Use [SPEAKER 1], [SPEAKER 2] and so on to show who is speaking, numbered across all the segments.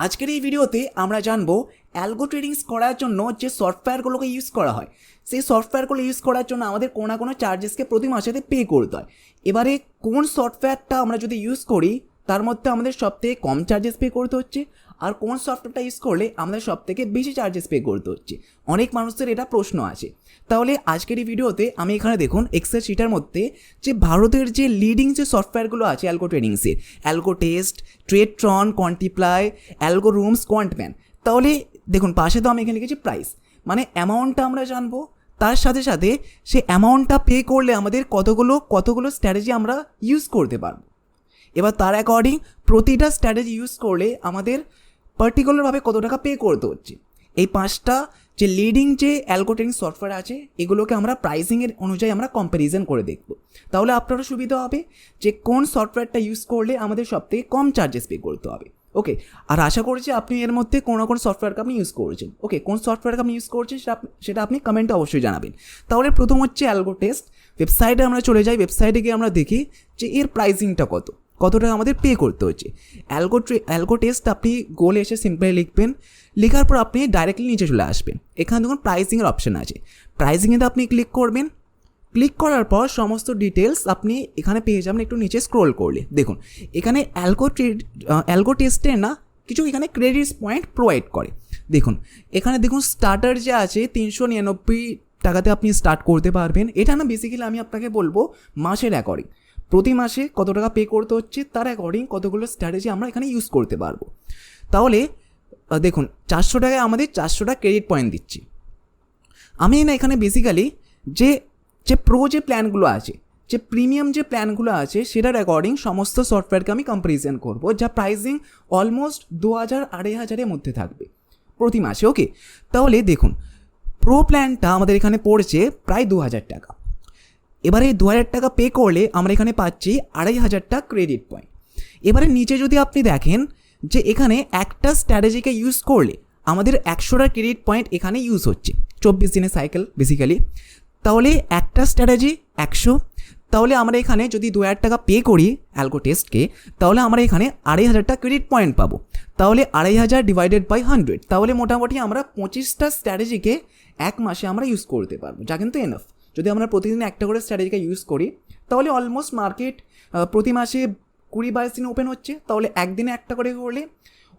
[SPEAKER 1] আজকের এই ভিডিওতে আমরা জানব অ্যালগো ট্রেডিংস করার জন্য যে সফটওয়্যারগুলোকে ইউজ করা হয়। সেই সফটওয়্যারগুলো ইউজ করার জন্য আমাদের কোনো না কোনো চার্জেসকে প্রতি মাসেতে পে করতে হয়। এবারে কোন সফটওয়্যারটা আমরা যদি ইউজ করি, তার মধ্যে আমাদের সবথেকে কম চার্জেস পে করতে হচ্ছে? আর কোন সফটওয়্যারটা ইউজ করলে আমাদের সব থেকে বেশি চার্জেস পে করতে হচ্ছে? অনেক মানুষের এটা প্রশ্ন আছে তাহলে আজকের এই ভিডিওতে আমি এখানে দেখুন এক্সেল শিটার মধ্যে যে ভারতের যে লিডিং যে সফটওয়্যারগুলো আছে algo ট্রেডিংসের algo test Tradetron Quantiply algo rooms Quantman তাহলে দেখুন, পাশে তো আমি এখানে লিখেছি প্রাইস মানে অ্যামাউন্টটা আমরা জানব, তার সাথে সাথে সে অ্যামাউন্টটা পে করলে আমাদের কতগুলো কতগুলো স্ট্র্যাটেজি আমরা ইউজ করতে পারব। এবার তার অ্যাকর্ডিং প্রতিটা স্ট্র্যাটেজি ইউজ করলে আমাদের পার্টিকুলারভাবে কত টাকা পে করতে হচ্ছে? এই পাঁচটা যে লিডিং যে অ্যালগোটেনিং সফটওয়্যার আছে, এগুলোকে আমরা প্রাইসিংয়ের অনুযায়ী আমরা কম্প্যারিজন করে দেখব। তাহলে আপনারও সুবিধা হবে যে কোন সফটওয়্যারটা ইউজ করলে আমাদের সবথেকে কম চার্জেস পে করতে হবে। ওকে আর আশা করছি আপনি এর মধ্যে কোনো কোনো সফটওয়্যারকে আপনি ইউজ করছেন। ওকে কোন সফটওয়্যারকে আপনি ইউজ করছেন সেটা সেটা আপনি কমেন্টে অবশ্যই জানাবেন। তাহলে প্রথম হচ্ছে অ্যালগো টেস্ট ওয়েবসাইটে আমরা চলে যাই। ওয়েবসাইটে গিয়ে আমরা দেখি যে এর প্রাইসিংটা কত। কত টাকা আমাদের পে করতে হচ্ছে অ্যালগো অ্যালগো টেস্ট আপনি গোলে এসে সিম্পলি লিখবেন, লেখার পর আপনি ডাইরেক্টলি নিচে চলে আসবেন। এখানে দেখুন প্রাইসিংয়ের অপশন আছে। প্রাইসিংয়েতে আপনি ক্লিক করবেন। ক্লিক করার পর সমস্ত ডিটেলস আপনি এখানে পেয়ে যাবেন একটু নিচে স্ক্রোল করলে। দেখুন, এখানে অ্যালগো ট্রেড অ্যালগো টেস্টের না, কিছু এখানে ক্রেডিটস পয়েন্ট প্রোভাইড করে। দেখুন, এখানে দেখুন স্টার্টার যে আছে, তিনশো নিরানব্বই টাকাতে আপনি স্টার্ট করতে পারবেন। এটা না বেসিক্যালি আমি আপনাকে বলব মাসের অ্যাকর্ডিং প্রতি মাসে কত টাকা পে করতে হচ্ছে, তার অ্যাকর্ডিং কতগুলো স্ট্র্যাটেজি আমরা এখানে ইউজ করতে পারব। তাহলে দেখুন, চারশো টাকায় আমাদের চারশোটা ক্রেডিট পয়েন্ট দিচ্ছি। আমি না এখানে বেসিক্যালি যে যে প্রো যে প্ল্যানগুলো আছে, যে প্রিমিয়াম যে প্ল্যানগুলো আছে, সেটার অ্যাকর্ডিং সমস্ত সফটওয়্যারকে আমি কম্পারিজন করব, যা প্রাইসিং অলমোস্ট দু হাজার, আড়াই হাজারের মধ্যে থাকবে প্রতি মাসে ওকে তাহলে দেখুন প্রো প্ল্যানটা আমাদের এখানে পড়ছে প্রায় দু হাজার টাকা। এবারে দু হাজার টাকা পে করলে আমরা এখানে পাচ্ছি আড়াই হাজারটা ক্রেডিট পয়েন্ট এবারে নিচে যদি আপনি দেখেন যে এখানে একটা স্ট্র্যাটেজিকে ইউজ করলে আমাদের একশোটা ক্রেডিট পয়েন্ট এখানে ইউজ হচ্ছে। চব্বিশ দিনের সাইকেল বেসিক্যালি তাহলে একটা স্ট্র্যাটেজি একশো। তাহলে আমরা এখানে যদি দু হাজার টাকা পে করি অ্যালগো টেস্টকে তাহলে আমরা এখানে আড়াই হাজারটা ক্রেডিট পয়েন্ট পাবো। তাহলে আড়াই হাজার ডিভাইডেড বাই হান্ড্রেড তাহলে মোটামুটি আমরা পঁচিশটা স্ট্র্যাটেজিকে এক মাসে আমরা ইউজ করতে পারব। যা কিন্তু এনাফ যদি আমরা প্রতিদিন একটা করে স্ট্র্যাটেজিকে ইউজ করি, তাহলে অলমোস্ট মার্কেট প্রতি মাসে কুড়ি বাইশ দিন ওপেন হচ্ছে। তাহলে একদিনে একটা করে করলে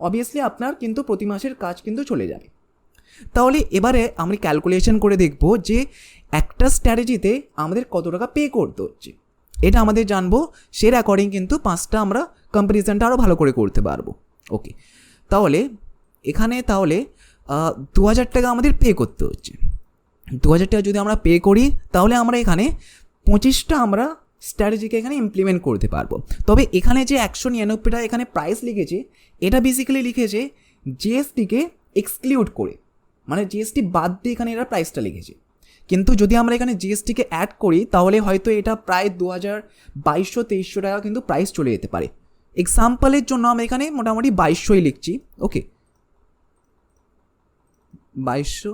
[SPEAKER 1] অবভিয়াসলি আপনার কিন্তু প্রতি মাসের কাজ কিন্তু চলে যাবে। তাহলে এবারে আমরা ক্যালকুলেশন করে দেখব যে একটা স্ট্র্যাটেজিতে আমাদের কত টাকা পে করতে হচ্ছে। এটা আমাদের জানব সের অ্যাকর্ডিং কিন্তু পাঁচটা আমরা কম্পারিজনটা আরও ভালো করে করতে পারব। ওকে তাহলে, এখানে তাহলে দু হাজার টাকা আমাদের পে করতে হচ্ছে। দু হাজার টাকা যদি আমরা পে করি, তাহলে আমরা এখানে পঁচিশটা আমরা স্ট্র্যাটেজিকে এখানে ইমপ্লিমেন্ট করতে পারব। তবে এখানে যে একশো নিরানব্বইটা এখানে প্রাইস লিখেছে, এটা বেসিক্যালি লিখেছে জিএসটিকে এক্সক্লুড করে। মানে জিএসটি বাদ দিয়ে এখানে এরা প্রাইসটা লিখেছে। কিন্তু যদি আমরা এখানে জিএসটিকে অ্যাড করি, তাহলে হয়তো এটা প্রায় দু হাজার বাইশশো তেইশশো টাকা কিন্তু প্রাইস চলে যেতে পারে। এক্সাম্পলের জন্য আমরা এখানে মোটামুটি বাইশশোই লিখছি ওকে বাইশশো,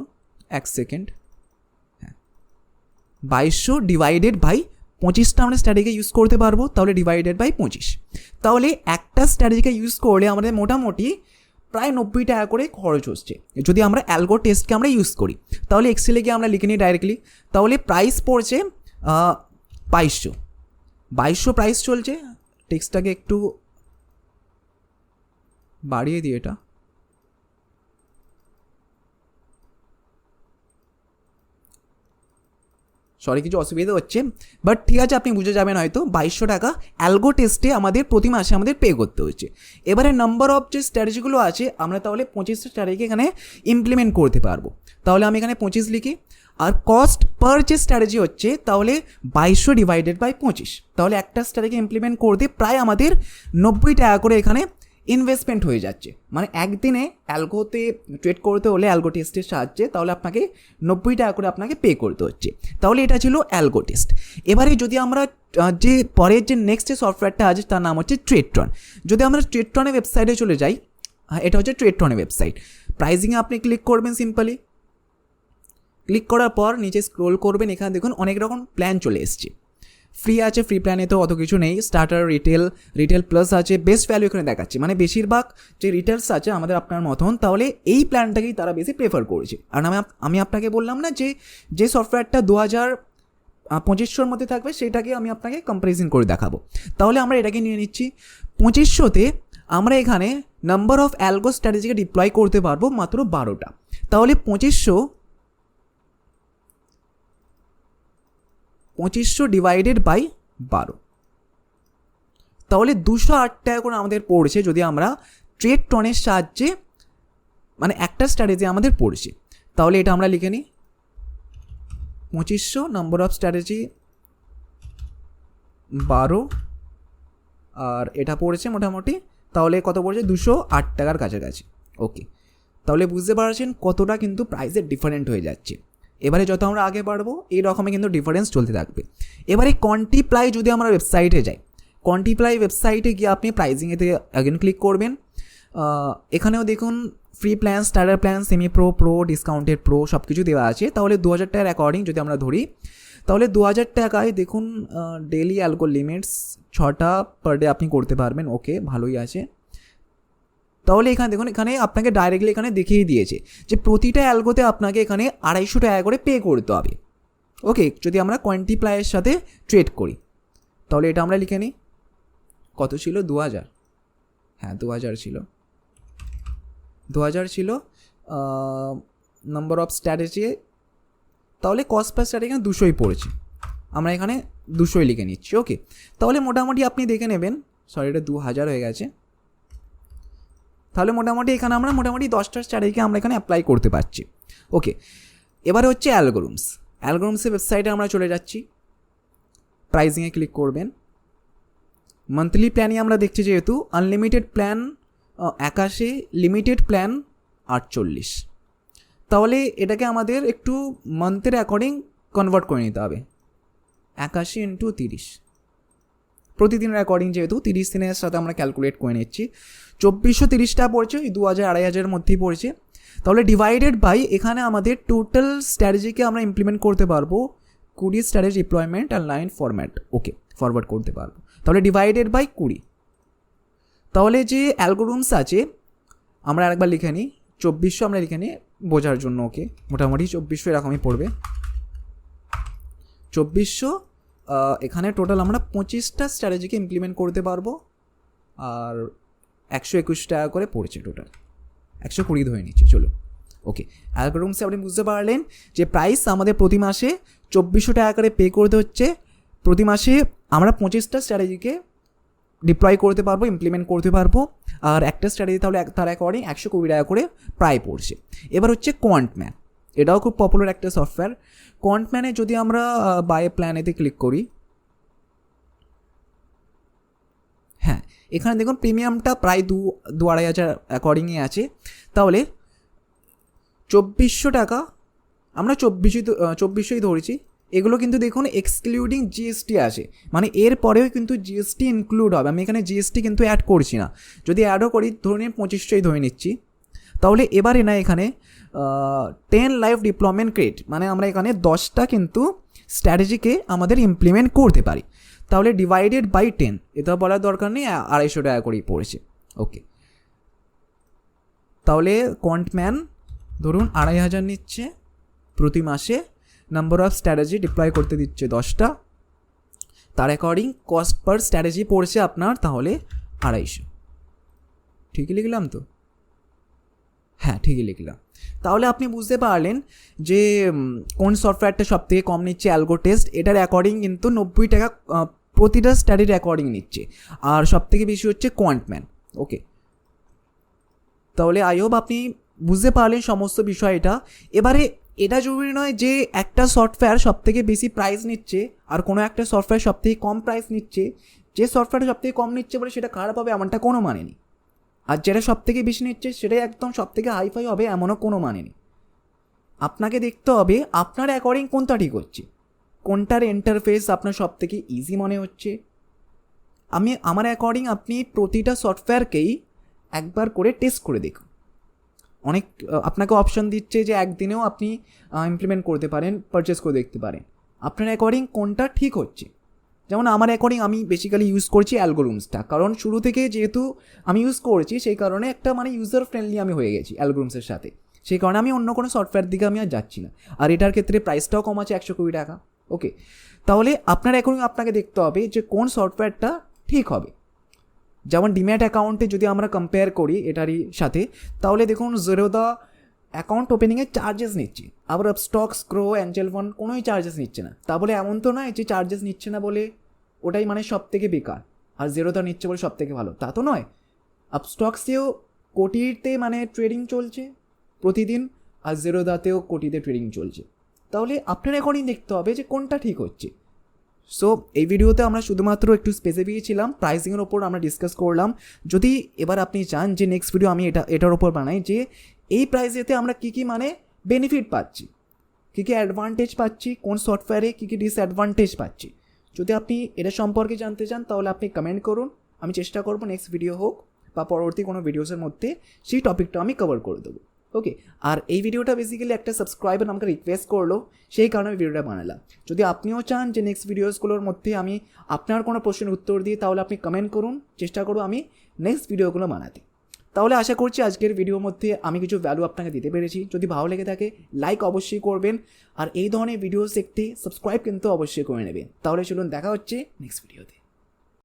[SPEAKER 1] এক সেকেন্ড বাইশশো ডিভাইডেড বাই পঁচিশটা আমরা স্ট্র্যাটেজিকে ইউজ করতে পারব, তাহলে ডিভাইডেড বাই পঁচিশ। তাহলে একটা স্ট্র্যাটেজিকে ইউজ করলে আমাদের মোটামুটি প্রায় নব্বই টাকা করে খরচ হচ্ছে। যদি আমরা অ্যালগো টেস্টকে আমরা ইউজ করি, তাহলে এক্সেলে গিয়ে আমরা লিখে নিই ডাইরেক্টলি তাহলে প্রাইস পড়ছে বাইশশো। বাইশশো প্রাইস চলছে টেক্সটটাকে একটু বাড়িয়ে দিই এটা। সরি কিছু অসুবিধা হচ্ছে। বাট ঠিক আছে, আপনি বুঝে যাবেন হয়তো বাইশশো টাকা অ্যালগো টেস্টে আমাদের প্রতি মাসে আমাদের পে করতে হচ্ছে এবারে নাম্বার অফ যে স্ট্র্যাটেজিগুলো আছে, আমরা তাহলে পঁচিশটা স্ট্র্যাটেজি এখানে ইমপ্লিমেন্ট করতে পারব। তাহলে আমি এখানে পঁচিশ লিখি। আর কস্ট পার যে স্ট্র্যাটেজি হচ্ছে, তাহলে বাইশশো ডিভাইডেড বাই পঁচিশ। তাহলে একটা স্ট্র্যাটেজি ইমপ্লিমেন্ট করতে প্রায় আমাদের নব্বই টাকা করে এখানে ইনভেস্টমেন্ট হয়ে যাচ্ছে। মানে একদিনে অ্যালগোতে ট্রেড করতে হলে অ্যালগো টেস্টের সাহায্যে তাহলে আপনাকে নব্বই টাকা করে আপনাকে পে করতে হচ্ছে। তাহলে এটা ছিল অ্যালগো টেস্ট এবারে যদি আমরা যে পরের যে নেক্সট যে সফটওয়্যারটা আছে তার নাম হচ্ছে ট্রেডট্রন যদি আমরা ট্রেডট্রনের ওয়েবসাইটে চলে যাই এটা হচ্ছে ট্রেডট্রনের ওয়েবসাইট প্রাইজিংয়ে আপনি ক্লিক করবেন সিম্পলি ক্লিক করার পর নিচে স্ক্রোল করবেন, এখানে দেখুন অনেক রকম প্ল্যান চলে এসছে। ফ্রি আছে ফ্রি প্ল্যানে তো অত কিছু নেই। স্টার্টার রিটেল রিটেল প্লাস আছে। বেস্ট ভ্যালু এখানে দেখাচ্ছে। মানে বেশিরভাগ যে রিটেলস আছে আমাদের আপনার মতন, তাহলে এই প্ল্যানটাকেই তারা বেশি প্রেফার করেছে। আর আমি আমি আপনাকে বললাম না যে যে সফটওয়্যারটা দু হাজার পঁচিশশোর মধ্যে থাকবে, সেটাকে আমি আপনাকে কম্পারিজন করে দেখাবো। তাহলে আমরা এটাকে নিয়ে নিচ্ছি। পঁচিশশোতে আমরা এখানে নাম্বার অফ অ্যালগো স্ট্র্যাটেজিকে ডিপ্লয় করতে পারব মাত্র বারোটা। তাহলে পঁচিশশো পঁচিশশো ডিভাইডেড বাই বারো। তাহলে দুশো আট টাকা করে আমাদের পড়ছে যদি আমরা ট্রেড টনের সাহায্যে মানে একটা স্ট্র্যাটেজি আমাদের পড়ছে। তাহলে এটা আমরা লিখে নিই। পঁচিশশো নম্বর অফ স্ট্র্যাটেজি বারো, আর এটা পড়েছে মোটামুটি, তাহলে কত পড়ছে? দুশো আট টাকার কাছাকাছি। ওকে তাহলে বুঝতে পারছেন কতটা কিন্তু প্রাইসের ডিফারেন্ট হয়ে যাচ্ছে। এবারে যত আমরা আগে বাড়বো, এই রকমে কিন্তু ডিফারেন্স চলতে থাকবে। এবারে কন্টিপ্লাই যদি আমরা ওয়েবসাইটে যাই কন্টিপ্লাই ওয়েবসাইটে গিয়ে আপনি প্রাইজিংয়েতে অ্যাগেন ক্লিক করবেন। এখানেও দেখুন free plan starter plan semi pro pro discounted pro সব কিছু দেওয়া আছে। তাহলে দু হাজার টাকার অ্যাকর্ডিং যদি আমরা ধরি, তাহলে দু হাজার টাকায় দেখুন ডেলি অ্যালকো লিমিটস ছটা পার ডে আপনি করতে পারবেন। ওকে ভালোই আছে। তাহলে এখানে দেখুন, এখানে আপনাকে ডাইরেক্টলি এখানে দেখিয়ে দিয়েছে যে প্রতিটা অ্যালগোতে আপনাকে এখানে আড়াইশো টাকা করে পে করতে হবে। ওকে যদি আমরা কোয়ান্টিপ্লাইয়ের সাথে ট্রেড করি, তাহলে এটা আমরা লিখে নিই। কত ছিল? দু হাজার হ্যাঁ দু হাজার ছিল দু হাজার ছিল নাম্বার অফ স্ট্র্যাটেজি তাহলে কস্ট পার স্ট্র্যাটেজি এখানে দুশোই পড়েছে। আমরা এখানে দুশোই লিখে নিচ্ছি ওকে তাহলে মোটামুটি আপনি দেখে নেবেন। সরি এটা দু হাজার হয়ে গেছে। তাহলে মোটামুটি এখানে আমরা মোটামুটি দশটা স্ট্র্যাটেজিকে আমরা এখানে অ্যাপ্লাই করতে পারছি। ওকে এবারে হচ্ছে অ্যালগোরুমস অ্যালগোরুমসের ওয়েবসাইটে আমরা চলে যাচ্ছি। প্রাইজিংয়ে ক্লিক করবেন। মান্থলি প্ল্যানই আমরা দেখছি যেহেতু আনলিমিটেড প্ল্যান একাশি লিমিটেড প্ল্যান আটচল্লিশ। তাহলে এটাকে আমাদের একটু মান্থের অ্যাকর্ডিং কনভার্ট করে নিতে হবে। একাশি ইন্টু তিরিশ। প্রতিদিনের অ্যাকর্ডিং যেহেতু তিরিশ দিনের সাথে আমরা ক্যালকুলেট করে নিচ্ছি। চব্বিশশো তিরিশটা পড়ছে ওই দু হাজার আড়াই হাজারের মধ্যেই পড়ছে। তাহলে ডিভাইডেড বাই এখানে আমাদের টোটাল স্ট্র্যাটেজিকে আমরা ইমপ্লিমেন্ট করতে পারব। কুড়ি স্ট্র্যাটেজি ডিপ্লয়মেন্ট আর লাইন ফরম্যাট ওকে ফরওয়ার্ড করতে পারব। তাহলে ডিভাইডেড বাই কুড়ি। তাহলে যে অ্যালগোরুমস আছে, আমরা আরেকবার লিখে নিই। চব্বিশশো আমরা লিখে নিই বোঝার জন্য ওকে মোটামুটি চব্বিশশো এরকমই পড়বে। চব্বিশশো এখানে টোটাল আমরা পঁচিশটা স্ট্র্যাটেজিকে ইমপ্লিমেন্ট করতে পারব। আর একশো একুশ টাকা করে পড়ছে টোটাল একশো কুড়ি ধরে নিচ্ছি, চলো। ওকে অ্যালগোরুমসে আপনি বুঝতে পারলেন যে প্রাইস আমাদের প্রতি মাসে চব্বিশশো টাকা করে পে করতে হচ্ছে। প্রতি মাসে আমরা পঁচিশটা স্ট্র্যাটেজিকে ডিপ্লয় করতে পারব ইমপ্লিমেন্ট করতে পারব। আর একটা স্ট্র্যাটেজি তাহলে তার অ্যাকর্ডিং একশো কুড়ি টাকা করে প্রায় পড়ছে। এবার হচ্ছে কোয়ান্টম্যান এটাও খুব পপুলার একটা সফটওয়্যার কোয়ান্টম্যানে যদি আমরা বাই প্ল্যানেতে ক্লিক করি হ্যাঁ এখানে দেখুন প্রিমিয়ামটা প্রায় দু দু আড়াই হাজার অ্যাকর্ডিংয়ে আছে। তাহলে চব্বিশশো টাকা, আমরা চব্বিশই চব্বিশশোই ধরেছি। এগুলো কিন্তু দেখুন এক্সক্লুডিং জিএসটি আছে। মানে এর পরেও কিন্তু জিএসটি ইনক্লুড হবে। আমি এখানে জিএসটি কিন্তু অ্যাড করছি না। যদি অ্যাডও করি, ধরে নিন পঁচিশশোই ধরে নিচ্ছি। তাহলে এবারে না এখানে টেন লাইফ ডিপ্লয়মেন্ট ক্রেড মানে আমরা এখানে দশটা কিন্তু স্ট্র্যাটেজিকে আমাদের ইমপ্লিমেন্ট করতে পারি। তাহলে ডিভাইডেড বাই টেন এটা বলার দরকার নেই আড়াইশো টাকা করেই পড়েছে। ওকে তাহলে কোয়ান্টম্যান ধরুন আড়াই হাজার নিচ্ছে, প্রতি মাসে নাম্বার অফ স্ট্র্যাটেজি ডিপ্লয় করতে দিচ্ছে দশটা। তার অ্যাকর্ডিং কস্ট পার স্ট্র্যাটেজি পড়ছে আপনার তাহলে আড়াইশো। ঠিকই লিখলাম তো? হ্যাঁ ঠিকই লিখলাম। তাহলে আপনি বুঝতে পারলেন যে কোন সফটওয়্যারটা সব থেকে কম নিচ্ছে অ্যালগো টেস্ট এটার অ্যাকর্ডিং কিন্তু নব্বই টাকা প্রতিটা স্টাডির অ্যাকর্ডিং নিচ্ছে। আর সব থেকে বেশি হচ্ছে কোয়ান্টম্যান ওকে তাহলে আই হোপ আপনি বুঝতে পারলেন সমস্ত বিষয় এটা। এবারে এটা জরুরি নয় যে, একটা সফটওয়্যার সব থেকে বেশি প্রাইস নিচ্ছে, আর কোনো একটা সফটওয়্যার সব থেকে কম প্রাইস নিচ্ছে। যে সফটওয়্যারটা সব থেকে কম নিচ্ছে বলে সেটা খারাপ হবে এমনটা কোনো মানে নেই। আর যেটা সব থেকে বেশি নিচ্ছে, সেটাই একদম সব থেকে হাইফাই হবে, এমনও কোনো মানে নেই। আপনাকে দেখতে হবে আপনার অ্যাকর্ডিং কোনটা ঠিক হচ্ছে। কোনটার ইন্টারফেস আপনার সব থেকে ইজি মনে হচ্ছে। আমি, আমার অ্যাকর্ডিং আপনি প্রতিটা সফটওয়্যারকেই একবার করে টেস্ট করে দেখুন। অনেক আপনাকে অপশন দিচ্ছে যে একদিনেও আপনি ইমপ্লিমেন্ট করতে পারেন পারচেস করে দেখতে পারেন। আপনার অ্যাকর্ডিং কোনটা ঠিক হচ্ছে? যেমন আমার অ্যাকর্ডিং আমি বেসিক্যালি ইউজ করছি অ্যালগোরুমসটা কারণ শুরু থেকে যেহেতু আমি ইউজ করছি, সেই কারণে একটা মানে ইউজার ফ্রেন্ডলি আমি হয়ে গেছি অ্যালগোরুমসের সাথে। সেই কারণে আমি অন্য কোনো সফটওয়্যার দিকে আমি আর যাচ্ছি না। আর এটার ক্ষেত্রে প্রাইসটাও কম আছে একশো কুড়ি টাকা। ওকে তাহলে আপনার এখন আপনাকে দেখতে হবে যে কোন সফটওয়্যারটা ঠিক হবে। যেমন ডিম্যাট অ্যাকাউন্টে যদি আমরা কম্পেয়ার করি এটারই সাথে, তাহলে দেখুন জেরোদা অ্যাকাউন্ট ওপেনিংয়ে চার্জেস নিচ্ছে। আবার স্টক স্ক্রো অ্যাঞ্জেল ফোন কোনোই চার্জেস নিচ্ছে না। তা বলে এমন তো নয় যে চার্জেস নিচ্ছে না বলে ওটাই মানে সব থেকে বেকার। আর জেরোদা নিচ্ছে বলে সব থেকে ভালো। তা তো নয়। আপস্টক্সেও কোটিতে মানে ট্রেডিং চলছে প্রতিদিন, আর জেরোদাতেও কোটিতে ট্রেডিং চলছে। তাহলে আপনার এখনই দেখতে হবে যে কোনটা ঠিক হচ্ছে। সো এই ভিডিওতে আমরা শুধুমাত্র একটু স্পেসিফিক ছিলাম প্রাইসিংয়ের ওপর আমরা ডিসকাস করলাম। যদি এবার আপনি চান যে নেক্সট ভিডিও আমি এটা, এটার ওপর বানাই, যে এই প্রাইসেতে আমরা কী কী মানে বেনিফিট পাচ্ছি। কী কী অ্যাডভান্টেজ পাচ্ছি, কোন সফটওয়্যারে কী কী ডিসঅ্যাডভান্টেজ পাচ্ছি। যদি আপনি এটা সম্পর্কে জানতে চান, তাহলে আপনি কমেন্ট করুন। আমি চেষ্টা করব নেক্সট ভিডিও হোক বা পরবর্তী কোনো ভিডিওসের মধ্যে সেই টপিকটা আমি কভার করে দেবো। ওকে আর এই ভিডিওটা বেসিক্যালি একটা সাবস্ক্রাইবার আমাকে রিকোয়েস্ট করল, সেই কারণে আমি ভিডিওটা বানালাম। যদি আপনিও চান যে নেক্সট ভিডিওসগুলোর মধ্যে আমি আপনার কোনো প্রশ্নের উত্তর দিই, তাহলে আপনি কমেন্ট করুন। চেষ্টা করব আমি নেক্সট ভিডিওগুলো বানাতে। তাহলে আশা করছি আজকের ভিডিওর মধ্যে আমি কিছু ভ্যালু আপনাকে দিতে পেরেছি। যদি ভালো লেগে থাকে লাইক অবশ্যই করবেন। আর এই ধরনের ভিডিওস দেখতে সাবস্ক্রাইব কিন্তু অবশ্যই করে নেবেন। তাহলে চলুন দেখা হচ্ছে নেক্সট ভিডিওতে